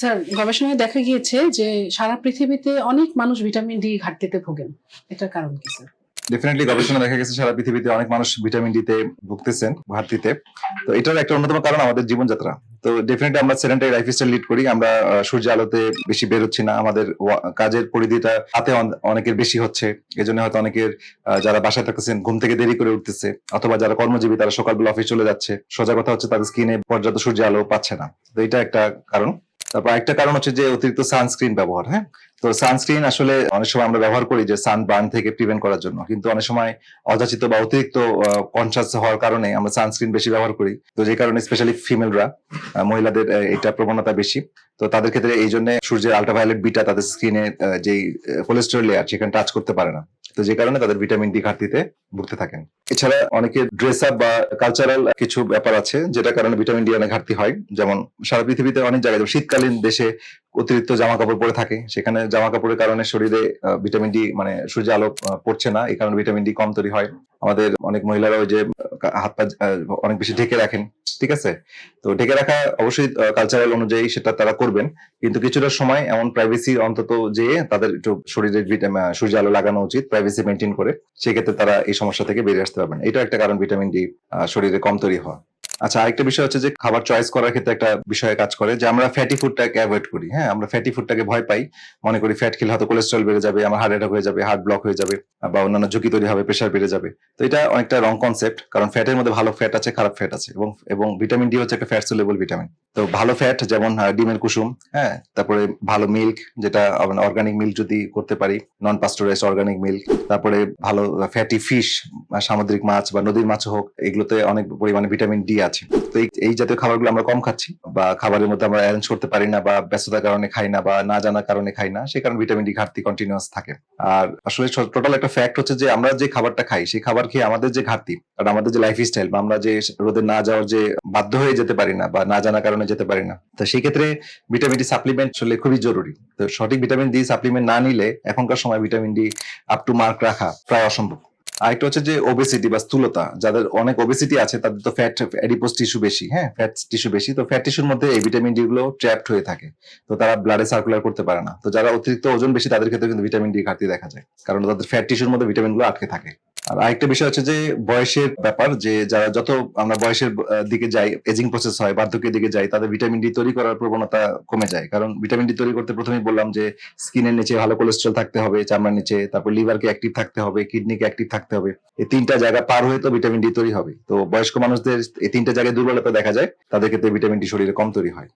Sir, গবেষণায় দেখা গিয়েছে যে সারা পৃথিবীতে অনেক মানুষ ভিটামিন ডি ঘাটতিতে ভোগেন। এটার কারণ কি, স্যার? ডেফিনেটলি গবেষণা দেখা গেছে সারা পৃথিবীতে অনেক মানুষ ভিটামিন ডি তে ভুগতেছেন ঘাটতিতে। তো এটার একটা অন্যতম কারণ আমাদের জীবনযাত্রা। তো ডেফিনেটলি আমরা সেডেন্টারি লাইফস্টাইল লিড করি, আমরা সূর্য আলোতে বেশি বেরোচ্ছি না। আমাদের কাজের পরিধিটা হাতে অনেকের বেশি হচ্ছে। এজন্য হয়তো অনেকের যারা বাসায় থাকতেছেন, ঘুম থেকে দেরি করে উঠতেছে। অথবা যারা কর্মজীবী, তারা সকালবেলা অফিস চলে যাচ্ছে। সোজা কথা হচ্ছে তাদের স্কিনে পর্যাপ্ত সূর্য আলো পাচ্ছে না। তো এটা একটা কারণ। তারপর একটা কারণ হচ্ছে যে অতিরিক্ত সানস্ক্রিন ব্যবহার হ্যাঁ? তো সানস্ক্রিন আসলে অনেক সময় আমরা ব্যবহার করি যে সান বার্ন থেকে প্রিভেন্ট করার জন্য। কিন্তু অনেক সময় অযাচিত বা অতিরিক্ত কনসাস হওয়ার কারণে আমরা সানস্ক্রিন বেশি ব্যবহার করি। তো যে কারণে স্পেশালি ফিমেলরা মহিলাদের এটা প্রবণতা বেশি। তো তাদের ক্ষেত্রে এই জন্য সূর্যের আল্ট্রাভায়োলেট বিটা তাদের স্কিনে যেই কোলেস্টেরল লেয়ার সেখানে টাচ করতে পারে না। তো যে কারণে তাদের ভিটামিন ডি ঘাটতিতে ভুগতে থাকেন। এছাড়া অনেকে ড্রেস আপ বা কালচারাল কিছু ব্যাপার আছে যেটা কারণে ভিটামিন ডি অনেক ঘাটতি হয়। যেমন সারা পৃথিবীতে অনেক জায়গায় শীতকালীন দেশে অতিরিক্ত জামা কাপড় পরে থাকে। সেখানে জামা কাপড়ের কারণে শরীরে ভিটামিন ডি মানে সূর্য আলো পড়ছে না। এই কারণে ভিটামিন ডি কম তৈরি হয়। আমাদের অনেক মহিলারা ওই যে হাত পা অনেক বেশি ঢেকে রাখেন, ঠিক আছে? তো ঢেকে রাখা অবশ্যই কালচারাল অনুযায়ী সেটা তারা করবেন। কিন্তু কিছুটা সময় এমন প্রাইভেসি অন্তত যে তাদের একটু শরীরের সূর্য আলো লাগানো উচিত প্রাইভেসি মেনটেন করে, সেক্ষেত্রে তারা এই সমস্যা থেকে বেরিয়ে আসতে পারবেন। এটা একটা কারণ ভিটামিন ডি শরীরে কম তৈরি হওয়া। আচ্ছা আরেকটা বিষয় হচ্ছে যে খাবার চয়েস করার ক্ষেত্রে একটা বিষয়ে কাজ করে যে আমরা ফ্যাটি ফুডটাকে অ্যাভয়েড করি। হ্যাঁ আমরা ফ্যাটি ফুডটাকে ভয় পাই। মনে করি ফ্যাট খেলে হয়তো কোলেস্ট্রল বেড়ে যাবে, আমার হার্ট অ্যাটাক হয়ে যাবে হার্ট ব্লক হয়ে যাবে, বা অন্যান্য ঝুঁকি তৈরি হবে প্রেশার বেড়ে যাবে। তো এটা অনেকটা রং কনসেপ্ট কারণ ফ্যাটের মধ্যে ভালো ফ্যাট আছে, খারাপ ফ্যাট আছে, এবং এবং ভিটামিন ডি হচ্ছে একটা ফ্যাট সোলেবল ভিটামিন তো ভালো ফ্যাট যেমন ডিমের কুসুম হ্যাঁ তারপরে ভালো মিল্ক যেটা অর্গানিক মিল্ক যদি করতে পারি নন পাস্টোরাইজ অর্গানিক মিল্ক তারপরে ভালো ফ্যাটি ফিশ সামুদ্রিক মাছ বা নদীর মাছ হোক, এগুলোতে অনেক পরিমাণে ভিটামিন ডি আছে। তো এই- জাতীয় খাবারগুলো আমরা কম খাচ্ছি বা খাবারের মধ্যে আমরা অ্যারেঞ্জ করতে পারি না বা ব্যস্ততার কারণে খাই না বা না জানার কারণে খাই না সেই কারণে ভিটামিন ডি ঘাটতি কন্টিনিউয়াস থাকে। আর আসলে টোটাল একটা ফ্যাক্ট হচ্ছে যে আমরা যে খাবারটা খাই, সেই খাবার খেয়ে আমাদের যে ঘাটতি কারণ আমাদের যে লাইফ স্টাইল বা আমরা যে রোদে না যাওয়ার যে বাধ্য হয়ে যেতে পারি না বা না জানার কারণে যেতে পারি না, তো সেই ক্ষেত্রে ভিটামিন ডি সাপ্লিমেন্ট আসলে খুবই জরুরি। তো সঠিক ভিটামিন ডি সাপ্লিমেন্ট না নিলে এখনকার সময় vitamin D up to mark রাখা প্রায় অসম্ভব। আরেকটা হচ্ছে যে ওবেসিটি বা স্থূলতা, যাদের অনেক ওবেসিটি আছে, তাদের তো ফ্যাট এডিপোস টিস্যু বেশি হ্যাঁ? ফ্যাট টিস্যু বেশি, তো ফ্যাট টিস্যুর মধ্যে এই ভিটামিন ডি গুলো ট্র্যাপড হয়ে থাকে। তো তারা ব্লাডে সার্কুলার করতে পারে না। তো যারা অতিরিক্ত ওজন বেশি, তাদের ক্ষেত্রে কিন্তু ভিটামিন ডি ঘাটতি দেখা যায়। কারণ তাদের ফ্যাট টিস্যুর মধ্যে ভিটামিনগুলো আটকে থাকে। আর আরেকটা বিষয় হচ্ছে যে বয়সের ব্যাপার, যে যারা যত আমরা বয়সের দিকে যাই এজিং প্রসেস হয়, বার্ধক্যের দিকে যাই, তাদের ভিটামিন ডি তৈরি করার প্রবণতা কমে যায়। কারণ ভিটামিন ডি তৈরি করতে প্রথমেই বললাম যে স্কিনের নিচে ভালো কোলেস্ট্রল থাকতে হবে, চামড়ার নিচে, তারপর লিভারকে অ্যাক্টিভ থাকতে হবে কিডনিকে অ্যাক্টিভ থাকতে হবে। এই তিনটা জায়গা পার হয়ে তো ভিটামিন ডি তৈরি হবে। তো বয়স্ক মানুষদের এই তিনটা জায়গায় দুর্বলতা দেখা যায়, তাদের ক্ষেত্রে ভিটামিন ডি শরীরে কম তৈরি হয়।